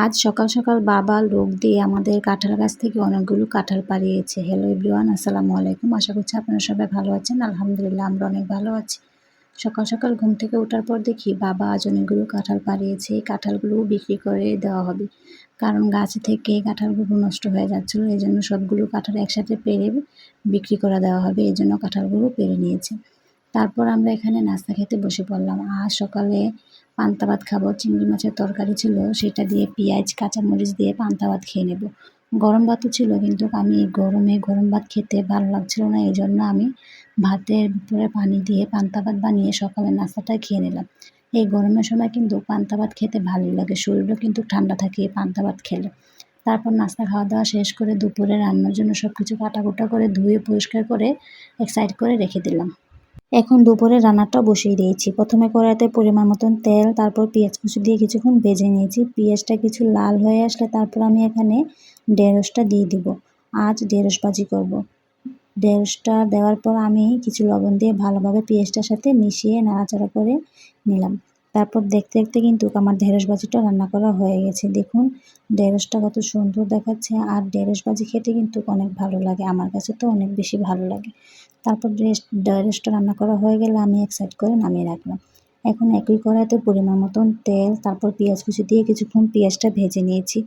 আজ সকাল সকাল বাবা লোক দিয়ে আমাদের কাঁঠাল গাছ থেকে অনেকগুলো কাঁঠাল পাড়িয়েছে। হ্যালো এভরিওয়ান আসসালামু আলাইকুম। আশা করছি আপনারা সবাই ভালো আছেন। আলহামদুলিল্লাহ, আমরা অনেক ভালো আছি। সকাল সকাল ঘুম থেকে ওঠার পর দেখি বাবা আজ অনেকগুলো কাঁঠাল পাড়িয়েছে। এই কাঁঠালগুলোও বিক্রি করে দেওয়া হবে। কারণ গাছ থেকে কাঁঠালগুলো নষ্ট হয়ে যাচ্ছিল এই জন্য সবগুলো কাঁঠাল একসাথে পেরে বিক্রি করে দেওয়া হবে। এই জন্য কাঁঠালগুলো পেরে নিয়েছে। তারপর আমরা এখানে নাস্তা খেতে বসে পড়লাম। আজ সকালে পান্তা ভাত খাব, চিংড়ি মাছের তরকারি ছিল, সেটা দিয়ে পেঁয়াজ, কাঁচামরিচ দিয়ে পান্তা ভাত খেয়ে নেব। গরম ভাতও ছিল, কিন্তু আমি গরমে গরম ভাত খেতে ভালো লাগছিল না এই জন্য আমি ভাতের ভিতরে পানি দিয়ে পান্তা ভাত বানিয়ে সকালে নাস্তাটা খেয়ে নিলাম। এই গরমের সময় কিন্তু পান্তা ভাত খেতে ভালোই লাগে, শরীরও কিন্তু ঠান্ডা থাকে পান্তা ভাত খেলে। তারপর নাস্তা খাওয়া দাওয়া শেষ করে দুপুরে রান্নার জন্য সব কিছু কাটাকুটা করে ধুয়ে পরিষ্কার করে এক সাইড করে রেখে দিলাম। এখন দুপুরে রান্নাটা বসিয়ে দিয়েছি। প্রথমে কড়াইতে পরিমাণ মতন তেল, তারপর পেঁয়াজ কুচি দিয়ে কিছুক্ষণ ভেজে নিয়েছি। পেঁয়াজটা কিছু লাল হয়ে আসলে তারপর আমি এখানে ঢেঁড়সটা দিয়ে দিব। আজ ঢেঁড়স ভাজি করব। ঢেঁড়সটা দেওয়ার পর আমি কিছু লবণ দিয়ে ভালোভাবে পেঁয়াজটার সাথে মিশিয়ে নাড়াচাড়া করে নিলাম। তারপর দেখতে দেখতে কিন্তু আমার ঢেঁড়স ভাজিটা রান্না করা হয়ে গেছে। দেখুন, ঢেঁড়সটা কত সুন্দর দেখাচ্ছে আর ঢেঁড়স ভাজি খেতে কিন্তু অনেক ভালো লাগে, আমার কাছে তো অনেক বেশি ভালো লাগে। তারপর ঢেঁড়সটা রান্না করা হয়ে গেলে আমি এক সাইড করে নামিয়ে রাখলাম। এখন একই কড়াইতে পরিমাণ মতন তেল, তারপর পেঁয়াজ কুচি দিয়ে কিছুক্ষণ পেঁয়াজটা ভেজে নিয়েছি।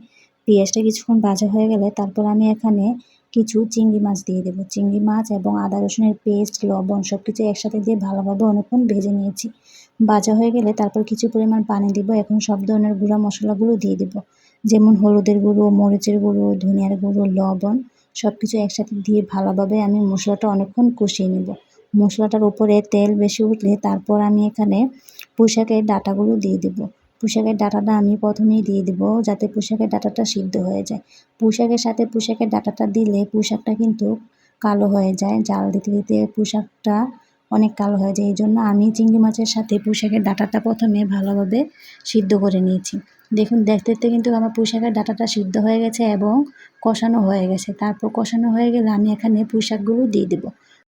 পেঁয়াজটা কিছুক্ষণ ভাজা হয়ে গেলে তারপর আমি এখানে কিছু চিংড়ি মাছ দিয়ে দেবো। চিংড়ি মাছ এবং আদা রসুনের পেস্ট, লবণ সব কিছু একসাথে দিয়ে ভালোভাবে অনেকক্ষণ ভেজে নিয়েছি। ভাজা হয়ে গেলে তারপর কিছু পরিমাণ পানি দিব, এখন সব ধরনের গুঁড়া মশলাগুলো দিয়ে দেবো। যেমন হলুদের গুঁড়ো, মরিচের গুঁড়ো, ধনিয়ার গুঁড়ো, লবণ সব কিছু একসাথে দিয়ে ভালোভাবে আমি মশলাটা অনেকক্ষণ কষিয়ে নেব। মশলাটার উপরে তেল বেশি উঠলে তারপর আমি এখানে পুঁশাকের ডাটাগুলো দিয়ে দেবো। পুঁশাকের ডাটাটা আমি প্রথমেই দিয়ে দেব যাতে পুঁশাকের ডাটাটা সিদ্ধ হয়ে যায়। পুঁশাকের সাথে পুঁশাকের ডাটাটা দিলে পুঁশাকটা কিন্তু কালো হয়ে যায়। জাল দিতে দিতে পুঁশাকটা অনেক কালো হয়ে যায় এই জন্য আমি চিংড়ি মাছের সাথে পুঁশাকের ডাটাটা প্রথমে ভালোভাবে সিদ্ধ করে নিয়েছি। দেখুন দেখতে দেখতে কিন্তু আমার পুঁশাকের ডাটাটা সিদ্ধ হয়ে গেছে এবং কষানো হয়ে গেছে। তারপর কষানো হয়ে গেলে আমি এখানে পুঁশাকগুলো দিয়ে দেবো।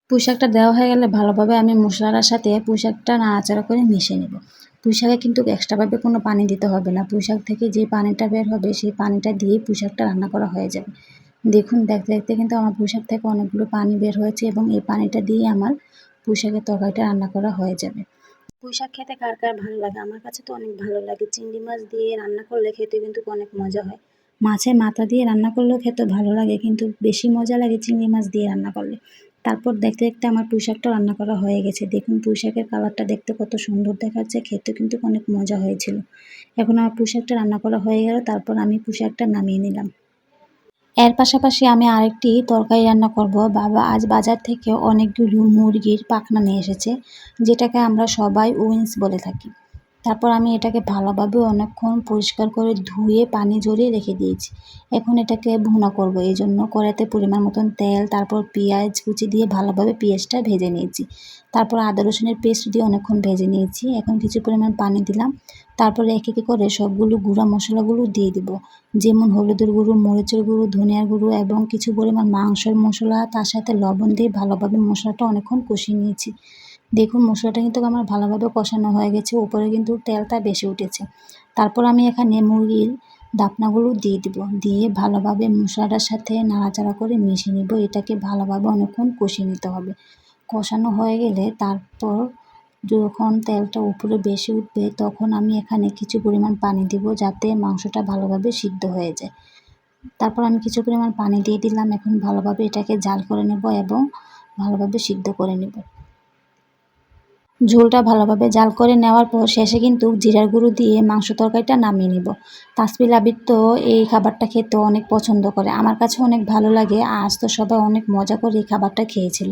পুঁশাকটা দেওয়া হয়ে গেলে ভালোভাবে আমি মশলাটার সাথে পুঁশাকটা নাড়াচাড়া করে মিশিয়ে নেব। পুঁশাকে কিন্তু এক্সট্রাভাবে কোনো পানি দিতে হবে না। পুঁশাক থেকে যে পানিটা বের হবে, সেই পানিটা দিয়ে পুঁশাকটা রান্না করা হয়ে যাবে। দেখুন দেখতে দেখতে কিন্তু আমার পুঁশাক থেকে অনেকগুলো পানি বের হয়েছে এবং এই পানিটা দিয়ে আমার পুঁশাকের তরকারিটা রান্না করা হয়ে যাবে। পুঁইশাক খেতে কার কার ভালো লাগে? আমার কাছে তো অনেক ভালো লাগে। চিংড়ি মাছ দিয়ে রান্না করলে খেতে কিন্তু অনেক মজা হয়। মাছের মাথা দিয়ে রান্না করলেও খেতে ভালো লাগে, কিন্তু বেশি মজা লাগে চিংড়ি মাছ দিয়ে রান্না করলে। তারপর দেখতে দেখতে আমার পুঁইশাকটা রান্না করা হয়ে গেছে। দেখুন পুঁইশাকের কালারটা দেখতে কত সুন্দর দেখাচ্ছে, খেতে কিন্তু অনেক মজা হয়েছিল। এখন আমার পুঁইশাকটা রান্না করা হয়ে গেল, তারপর আমি পুঁইশাকটা নামিয়ে নিলাম। এর পাশাপাশি আমি আরেকটি তরকারি রান্না করব। বাবা আজ বাজার থেকে অনেকগুলো মুরগির পাখনা নিয়ে এসেছে, যেটাকে আমরা সবাই উইন্স বলে থাকি। তারপর আমি এটাকে ভালোভাবে অনেকক্ষণ পরিষ্কার করে ধুয়ে পানি ঝরিয়ে রেখে দিয়েছি। এখন এটাকে ভুনা করব। এই জন্য কড়াইতে পরিমাণ মতন তেল, তারপর পেঁয়াজ কুচি দিয়ে ভালোভাবে পেঁয়াজটা ভেজে নিয়েছি। তারপর আদা রসুনের পেস্ট দিয়ে অনেকক্ষণ ভেজে নিয়েছি। এখন কিছু পরিমাণ পানি দিলাম। তারপরে এক একে করে সবগুলো গুঁড়া মশলাগুলো দিয়ে দিব। যেমন হলুদের গুঁড়ো, মরিচের গুঁড়ো, ধনিয়ার গুঁড়ো এবং কিছু পরিমাণ মাংসের মশলা, তার সাথে লবণ দিয়ে ভালোভাবে মশলাটা অনেকক্ষণ কষিয়ে নিয়েছি। দেখুন, মশলাটা কিন্তু আমার ভালোভাবে কষানো হয়ে গেছে, উপরে কিন্তু তেলটা বেশি উঠেছে। তারপর আমি এখানে মুরগির দাপনাগুলো দিয়ে দিব, দিয়ে ভালোভাবে মশলাটার সাথে নাড়াচাড়া করে মিশিয়ে নেব, এটাকে ভালোভাবে অনেকক্ষণ কষিয়ে নিতে হবে। কষানো হয়ে গেলে তারপর যখন তেলটা উপরে বেশি উঠবে, তখন আমি এখানে কিছু পরিমাণ পানি দিব, যাতে মাংসটা ভালোভাবে সিদ্ধ হয়ে যায়। তারপর আমি কিছু পরিমাণ পানি দিয়ে দিলাম, এখন ভালোভাবে এটাকে জাল করে নেব এবং ভালোভাবে সিদ্ধ করে নেব। ঝোলটা ভালোভাবে জাল করে নেওয়ার পর শেষে কিন্তু জিরার গুঁড়ো দিয়ে মাংস তরকারিটা নামিয়ে নিব। তাসপিল আবির তো এই খাবারটা খেতে অনেক পছন্দ করে। আমার কাছে অনেক ভালো লাগে। আজ তো সবাই অনেক মজা করে এই খাবারটা খেয়েছিল।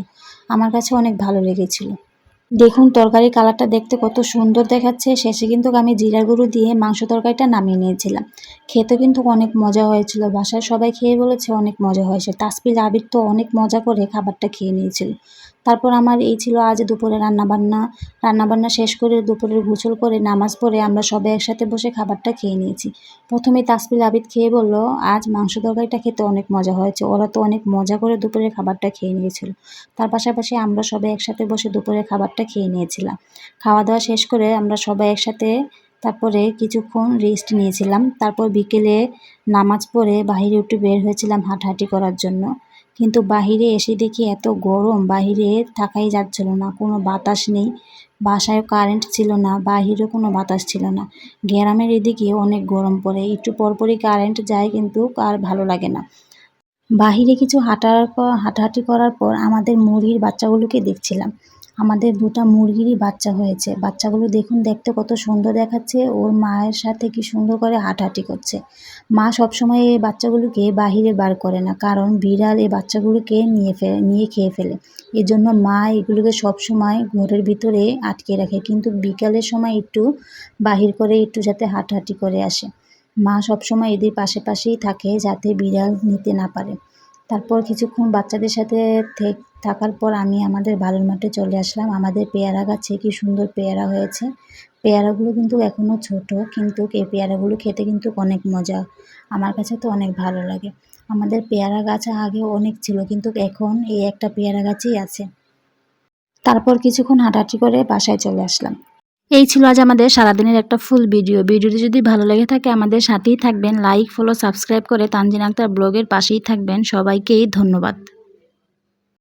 আমার কাছে অনেক ভালো লেগেছিল। দেখুন তরকারি কালারটা দেখতে কত সুন্দর দেখাচ্ছে। শেষে কিন্তু আমি জিরার গুঁড়ো দিয়ে মাংস তরকারিটা নামিয়ে নিয়েছিলাম। খেতে কিন্তু অনেক মজা হয়েছিল। বাসায় সবাই খেয়ে বলেছে অনেক মজা হয়েছে। তাসপিল আবির তো অনেক মজা করে খাবারটা খেয়ে নিয়েছিল। তারপর আমার এই ছিল আজ দুপুরে রান্নাবান্না। রান্নাবান্না শেষ করে দুপুরের গোসল করে নামাজ পড়ে আমরা সবাই একসাথে বসে খাবারটা খেয়ে নিয়েছি। প্রথমে তাসপিল আবিদ খেয়ে বলল, আজ মাংস তরকারিটা খেতে অনেক মজা হয়েছে। ওরা তো অনেক মজা করে দুপুরের খাবারটা খেয়ে নিয়েছিল। তার পাশাপাশি আমরা সবাই একসাথে বসে দুপুরের খাবারটা খেয়ে নিয়েছিলাম। খাওয়া দাওয়া শেষ করে আমরা সবাই একসাথে তারপরে কিছুক্ষণ রেস্ট নিয়েছিলাম। তারপর বিকেলে নামাজ পড়ে বাহিরে উঠে বের হয়েছিলাম হাঁটাহাঁটি করার জন্য। কিন্তু বাহিরে এসে দেখি এত গরম, বাহিরে থাকাই যাচ্ছিল না, কোনো বাতাস নেই। বাসায় কারেন্ট ছিল না বাহিরেও কোনো বাতাস ছিল না। গ্রামের এদিকে অনেক গরম পড়ে, একটু পরপরই কারেন্ট যায় কিন্তু আর ভালো লাগে না। বাহিরে কিছু হাঁটার পর হাঁটাহাঁটি করার পর আমাদের মুরগির বাচ্চাগুলোকে দেখছিলাম। আমাদের দুটা মুরগিরই বাচ্চা হয়েছে। বাচ্চাগুলো দেখুন, দেখতে কত সুন্দর দেখাচ্ছে। ওর মায়ের সাথে কি সুন্দর করে হাঁটাহাঁটি করছে। মা সবসময় এই বাচ্চাগুলোকে বাহিরে বার করে না, কারণ বিড়াল এই বাচ্চাগুলোকে নিয়ে ফেলে নিয়ে খেয়ে ফেলে। এই জন্য মা এগুলোকে সবসময় ঘরের ভিতরে আটকে রাখে। কিন্তু বিকালের সময় একটু বাহির করে একটু যাতে হাঁটাহাঁটি করে আসে। মা সবসময় এদের পাশে পাশেই থাকে যাতে বিড়াল নিতে না পারে। তারপর কিছুক্ষণ বাচ্চাদের সাথে থাকার পর আমি আমাদের বালুর মাঠে চলে আসলাম। আমাদের পেয়ারা গাছে কি সুন্দর পেয়ারা হয়েছে। পেয়ারাগুলো কিন্তু এখনও ছোট, কিন্তু এই পেয়ারাগুলো খেতে কিন্তু অনেক মজা। আমার কাছে তো অনেক ভালো লাগে। আমাদের পেয়ারা গাছ আগে অনেক ছিল, কিন্তু এখন এই একটা পেয়ারা গাছই আছে। তারপর কিছুক্ষণ হাঁটাহাঁটি করে বাসায় চলে আসলাম। এই ছিল আজ আমাদের সারাদিনের একটা ফুল ভিডিও ভিডিওটি যদি ভালো লেগে থাকে, আমাদের সাথেই থাকবেন। লাইক ফলো সাবস্ক্রাইব করে তানজিন আক্তার ব্লগের পাশেই থাকবেন। সবাইকেই ধন্যবাদ।